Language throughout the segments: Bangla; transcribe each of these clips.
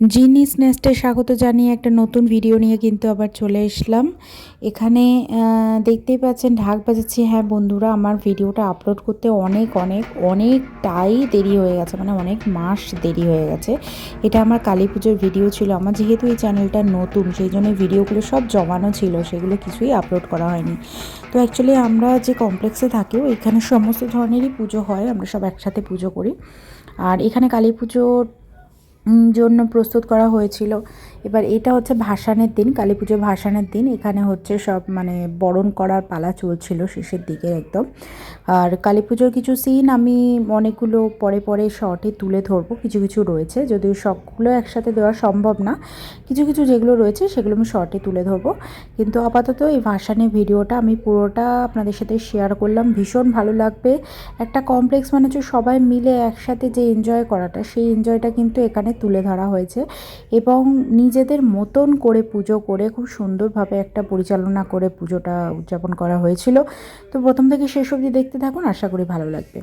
জিনিস নেস্টে স্বাগত জানিয়ে একটা নতুন ভিডিও নিয়ে কিন্তু আবার চলে এসলাম। এখানে দেখতেই পাচ্ছেন ঢাক বাজাচ্ছি। হ্যাঁ বন্ধুরা, আমার ভিডিওটা আপলোড করতে অনেক অনেক, অনেকটাই দেরি হয়ে গেছে। মানে অনেক মাস দেরি হয়ে গেছে। এটা আমার কালী পুজোর ভিডিও ছিল। আমার যেহেতু এই চ্যানেলটা নতুন, সেই জন্য ভিডিওগুলো সব জমানো ছিল। সেগুলো কিছুই আপলোড করা হয়নি। তো অ্যাকচুয়ালি আমরা যে কমপ্লেক্সে থাকি এখানে সমস্ত ধরনেরই পুজো হয়। আমরা সব একসাথে পুজো করি। আর এখানে কালী পুজোর জন্য প্রস্তুত করা হয়েছিল। এবার এটা হচ্ছে ভাসানের দিন, কালী পুজোর ভাসানের দিন। এখানে হচ্ছে সব মানে বরণ করার পালা চলছিল শেষের দিকে একদম। আর কালী পুজোর কিছু সিন আমি অনেকগুলো পরে পরে শর্টে তুলে ধরবো। কিছু কিছু রয়েছে, যদিও সবগুলো একসাথে দেওয়া সম্ভব না। কিছু কিছু যেগুলো রয়েছে সেগুলো আমি শর্টে তুলে ধরবো। কিন্তু আপাতত এই ভাসানের ভিডিওটা আমি পুরোটা আপনাদের সাথে শেয়ার করলাম। ভীষণ ভালো লাগবে। একটা কমপ্লেক্স মানে হচ্ছে সবাই মিলে একসাথে যে এনজয় করাটা, সেই এনজয়টা কিন্তু এখানে তুলে ধরা হয়েছে। এবং নিজেদের মতন করে পুজো করে খুব সুন্দরভাবে একটা পরিচালনা করে পুজোটা উদযাপন করা হয়েছিল। তো প্রথম থেকে শেষ অবধি দেখতে থাকুন, আশা করি ভালো লাগবে।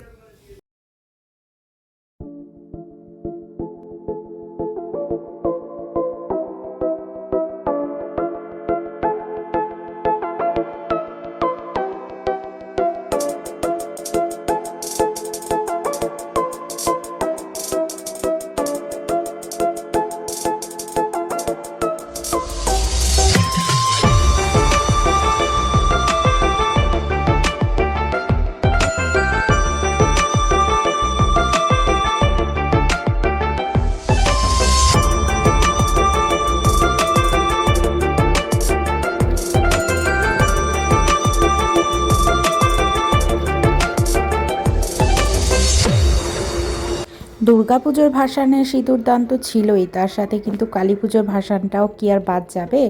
দুর্গাপুজোর ভাসানে সিঁদুরদান তো ছিলই, তার সাথে কিন্তু কালী পুজোর ভাসানটাও কি আর বাদ যাবে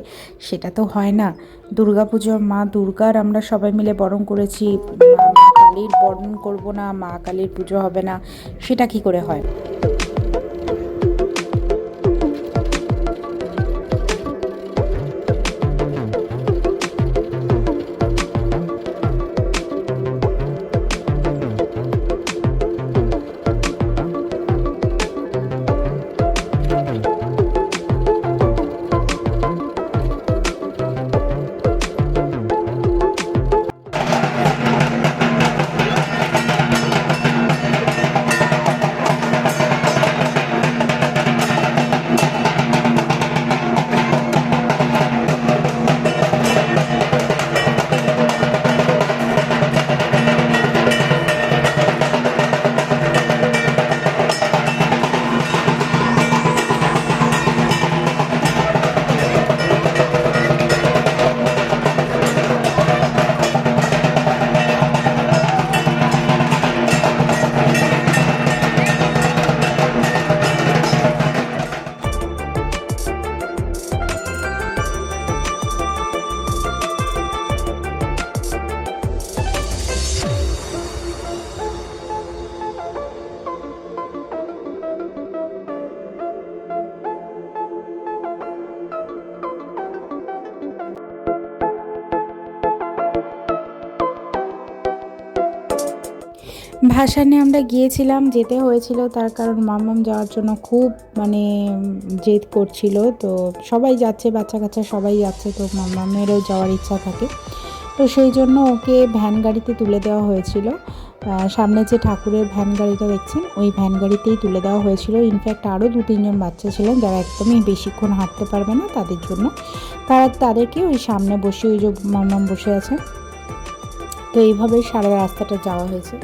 সেটা তো হয় না। দুর্গাপুজোর মা দুর্গার আমরা সবাই মিলে বরণ করেছি, মা কালীর বরণ করব না, মা কালীর পুজো হবে না, সেটা কি করে হয়? ভাসানে আমরা গিয়েছিলাম, যেতে হয়েছিল। তার কারণ মামাম যাওয়ার জন্য খুব মানে জেদ করছিল। তো সবাই যাচ্ছে বাচ্চা কাচ্চা সবাই যাচ্ছে, তো মামামেরও যাওয়ার ইচ্ছা থাকে। তো সেই জন্য ওকে ভ্যান গাড়িতে তুলে দেওয়া হয়েছিল। সামনে যে ঠাকুরের ভ্যান গাড়িটা দেখছেন, ওই ভ্যান গাড়িতেই তুলে দেওয়া হয়েছিল। ইনফ্যাক্ট আরও দু তিনজন বাচ্চা ছিলেন যারা একদমই বেশিক্ষণ হাঁটতে পারবে না তাদের জন্য। তারা তাদেরকে ওই সামনে বসে, ওই যে মামাম বসে আছে। তো এইভাবেই সারা রাস্তাটা যাওয়া হয়েছে।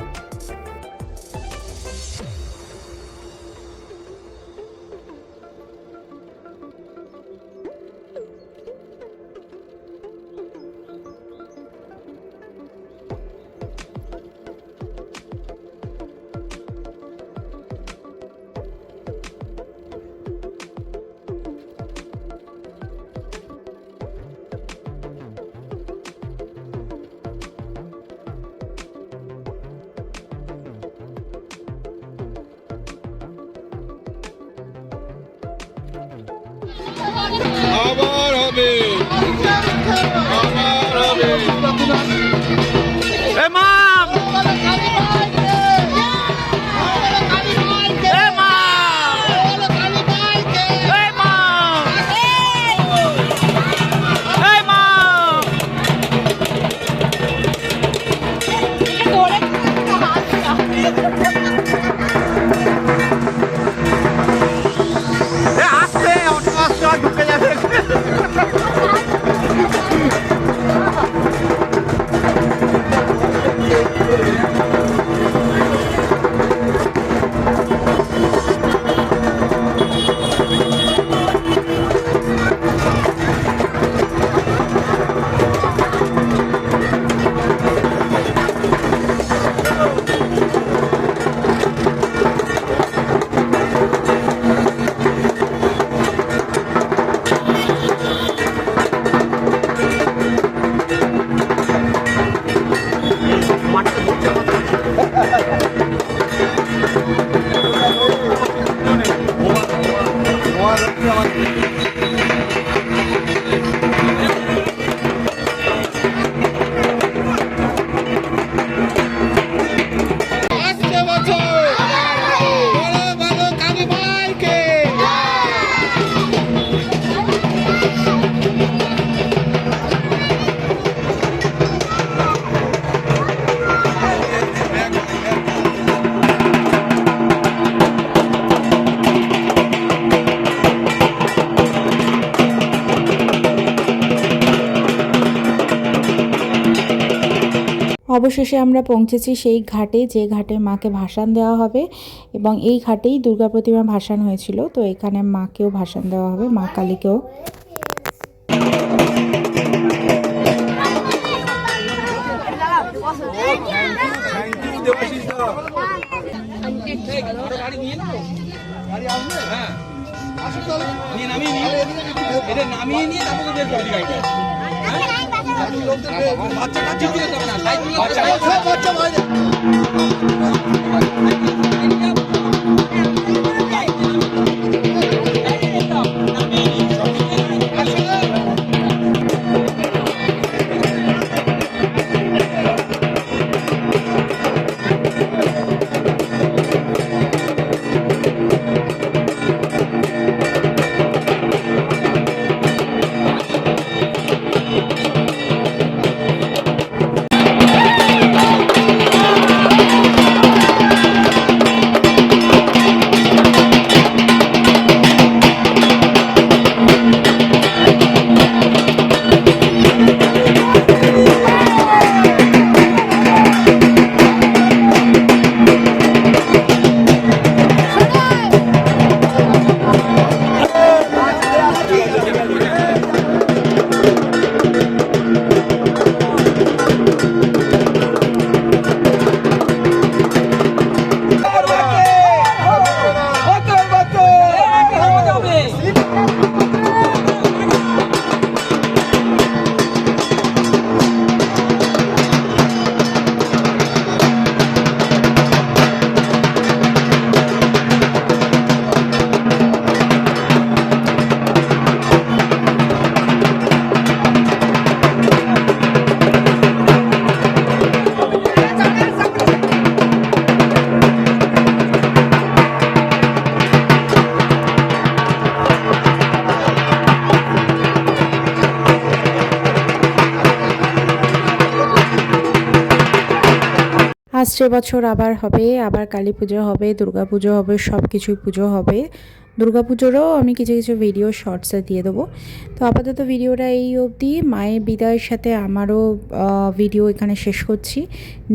অবশেষে আমরা পৌঁছেছি সেই ঘাটে যে ঘাটে মাকে ভাসান দেওয়া হবে এবং এই ঘাটেই দুর্গা প্রতিমা ভাসান হয়েছিল। তো এখানে মাকেও ভাসান দেওয়া হবে মা কালীকেও। হ্যাঁ। নিয়ে নামিয়ে নিয়ে এটা নামিয়ে নিয়ে তারপরে বাচ্চা বাচ্চা আসছে বছর আবার হবে, আবার কালী পুজো হবে, দুর্গা পুজো হবে, সব কিছুই পুজো হবে। দুর্গা পুজোরও আমি কিছু কিছু ভিডিও শর্টসে দিয়ে দেবো। তো আপাতত ভিডিওটা এই অবধি। মায়ের বিদায়ের সাথে আমারও ভিডিও এখানে শেষ করছি।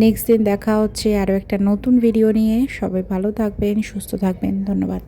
নেক্সট দিন দেখা হচ্ছে আরও একটা নতুন ভিডিও নিয়ে। সবাই ভালো থাকবেন, সুস্থ থাকবেন। ধন্যবাদ।